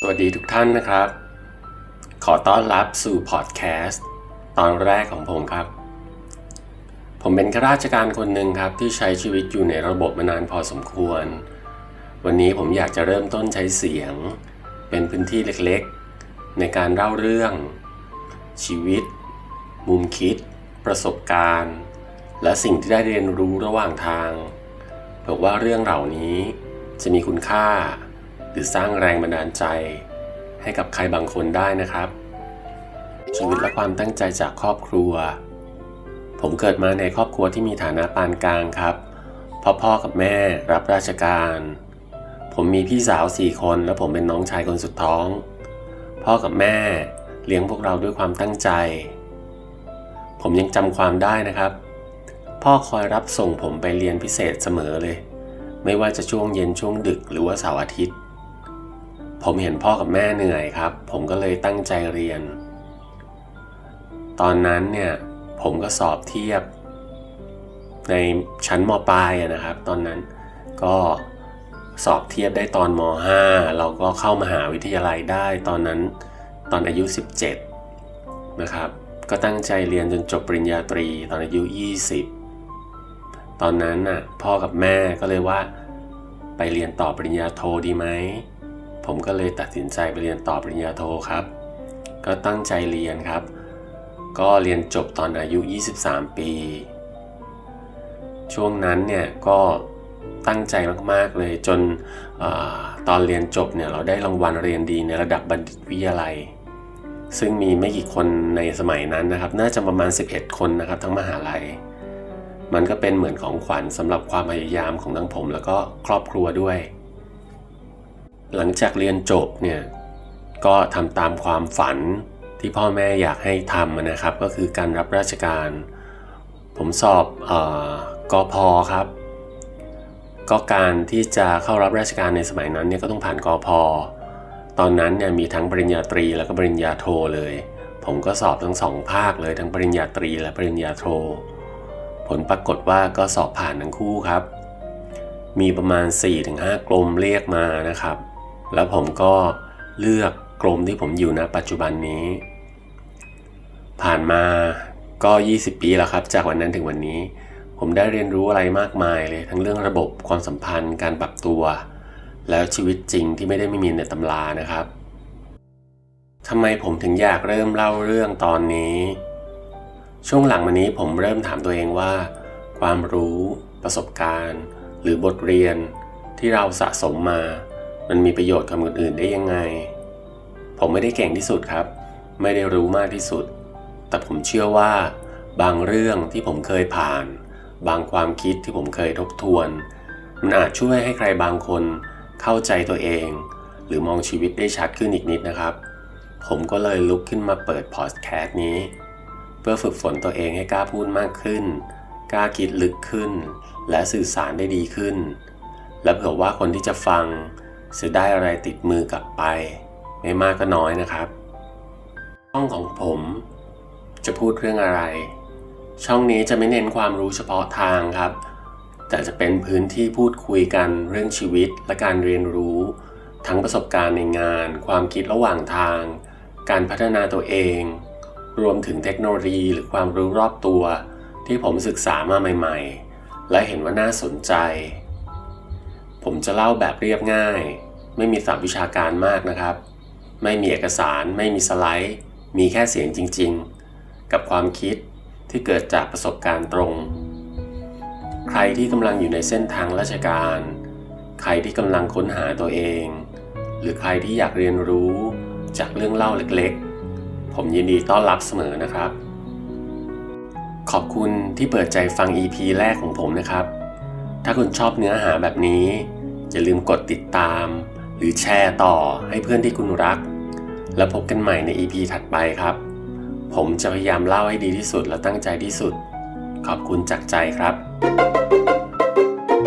สวัสดีทุกท่านนะครับ ขอต้อนรับสู่พอดแคสต์ตอนแรกของผมครับ ผมเป็นข้าราชการคนหนึ่งครับที่ใช้ชีวิตอยู่ในระบบมานานพอสมควร วันนี้ผมอยากจะเริ่มต้นใช้เสียง เป็นพื้นที่เล็กๆ ในการเล่าเรื่อง ชีวิต มุมคิด ประสบการณ์ และสิ่งที่ได้เรียนรู้ระหว่างทางเผื่อว่าเรื่องเหล่านี้จะมีคุณค่า หรือสร้างแรงบันดาลใจ ให้กับใครบางคนได้นะครับ ชีวิตและความตั้งใจจากครอบครัว ผมเกิดมาในครอบครัวที่มีฐานะปานกลางครับพ่อพ่อกับแม่รับราชการ ผมมีพี่สาวสี่คนและผมเป็นน้องชายคนสุดท้อง พ่อกับแม่เลี้ยงพวกเราด้วยความตั้งใจ ผมยังจำความได้นะครับ พ่อคอยรับส่งผมไปเรียนพิเศษเสมอเลย ไม่ว่าจะช่วงเย็นช่วงดึกหรือว่าเสาร์อาทิตย์ ผมเห็นพ่อกับแม่เหนื่อยครับ ผมก็เลยตั้งใจเรียน ตอนนั้นเนี่ยผมก็สอบเทียบ ในชั้นมปลายนะครับ ตอนนั้นก็สอบเทียบได้ตอนม .5 เราก็เข้ามหาวิทยาลัยได้ตอนนั้นตอนอายุ 17 นะครับ ก็ตั้งใจเรียนจนจบปริญญาตรีตอนอายุ 20 ตอนนั้นน่ะพ่อกับแม่ก็เลยว่า ไปเรียนต่อปริญญาโทดีไหม ผมก็เลยตัดสินใจไปเรียนต่อปริญญาโทครับ ก็ตั้งใจเรียนครับ ก็เรียนจบตอนอายุ 23 ปี ช่วงนั้นเนี่ยก็ตั้งใจมากๆเลยจนอตอนเรียนจบเนี่ยเราได้รางวัลเรียนดีในระดับบัณฑิตวิทยาลัย ซึ่งมีไม่กี่คนในสมัยนั้นนะครับ น่าจะประมาณ 11 คนนะครับ ทั้งมหาลัย มันก็เป็นเหมือนของขวัญสำหรับความพยายามของทั้งผม แล้วก็ครอบครัวด้วย หลังจากเรียนจบเนี่ยก็ทำตามความฝันที่พ่อแม่อยากให้ทำนะครับ ก็คือการรับราชการ ผมสอบออกอพอครับ ก็การที่จะเข้ารับราชการในสมัยนั้นเนี่ยก็ต้องผ่านกอพอตอนนั้นเนี่ยมีทั้งปริญญาตรีแล้วก็ปริญญาโทเลย ผมก็สอบทั้งสองภาคเลยทั้งปริญญาตรีและปริญญาโท ผลปรากฏว่าก็สอบผ่านทั้งคู่ครับ มีประมาณ 4-5กรมเรียกมานะครับ แล้วผมก็เลือกกรมที่ผมอยู่ณปัจจุบันนี้ ผ่านมาก็ 20 ปีแล้วครับ จากวันนั้นถึงวันนี้ ผมได้เรียนรู้อะไรมากมายเลย ทั้งเรื่องระบบความสัมพันธ์การปรับตัว แล้วชีวิตจริงที่ไม่ได้ไม่มีในตำรานะครับทำไมผมถึงอยากเริ่มเล่าเรื่องตอนนี้ ช่วงหลังมานี้ผมเริ่มถามตัวเองว่า ความรู้ ประสบการณ์ หรือบทเรียนที่เราสะสมมา มันมีประโยชน์กับคนอื่นได้ยังไง ผมไม่ได้เก่งที่สุดครับ ไม่ได้รู้มากที่สุด แต่ผมเชื่อว่า บางเรื่องที่ผมเคยผ่าน บางความคิดที่ผมเคยทบทวน มันอาจช่วยให้ใครบางคนเข้าใจตัวเอง หรือมองชีวิตได้ชัดขึ้นอีกนิดนะครับ ผมก็เลยลุกขึ้นมาเปิดพอดแคสต์นี้ เพื่อฝึกฝนตัวเองให้กล้าพูดมากขึ้น กล้าคิดลึกขึ้น และสื่อสารได้ดีขึ้น และเผื่อว่าคนที่จะฟัง จะได้อะไรติดมือกลับไป ไม่มากก็น้อยนะครับ ช่องของผมจะพูดเรื่องอะไร ช่องนี้จะไม่เน้นความรู้เฉพาะทางครับ แต่จะเป็นพื้นที่พูดคุยกันเรื่องชีวิตและการเรียนรู้ ทั้งประสบการณ์ในงาน ความคิดระหว่างทาง การพัฒนาตัวเอง รวมถึงเทคโนโลยีหรือความรู้รอบตัว ที่ผมศึกษามาใหม่ ๆ และเห็นว่าน่าสนใจ ผมจะเล่าแบบเรียบง่าย ไม่มีศัพท์วิชาการมากนะครับ ไม่มีเอกสารไม่มีสไลด์ มีแค่เสียงจริงๆ กับความคิดที่เกิดจากประสบการณ์ตรง ใครที่กำลังอยู่ในเส้นทางราชการ ใครที่กำลังค้นหาตัวเอง หรือใครที่อยากเรียนรู้จากเรื่องเล่าเล็กๆ ผมยินดีต้อนรับเสมอนะครับ ขอบคุณที่เปิดใจฟัง EP แรกของผมนะครับ ถ้าคุณชอบเนื้อหาแบบนี้ อย่าลืมกดติดตาม หรือแชร์ต่อให้เพื่อนที่คุณรัก แล้วพบกันใหม่ใน EP ถัดไปครับ ผมจะพยายามเล่าให้ดีที่สุดและตั้งใจที่สุด ขอบคุณจากใจครับ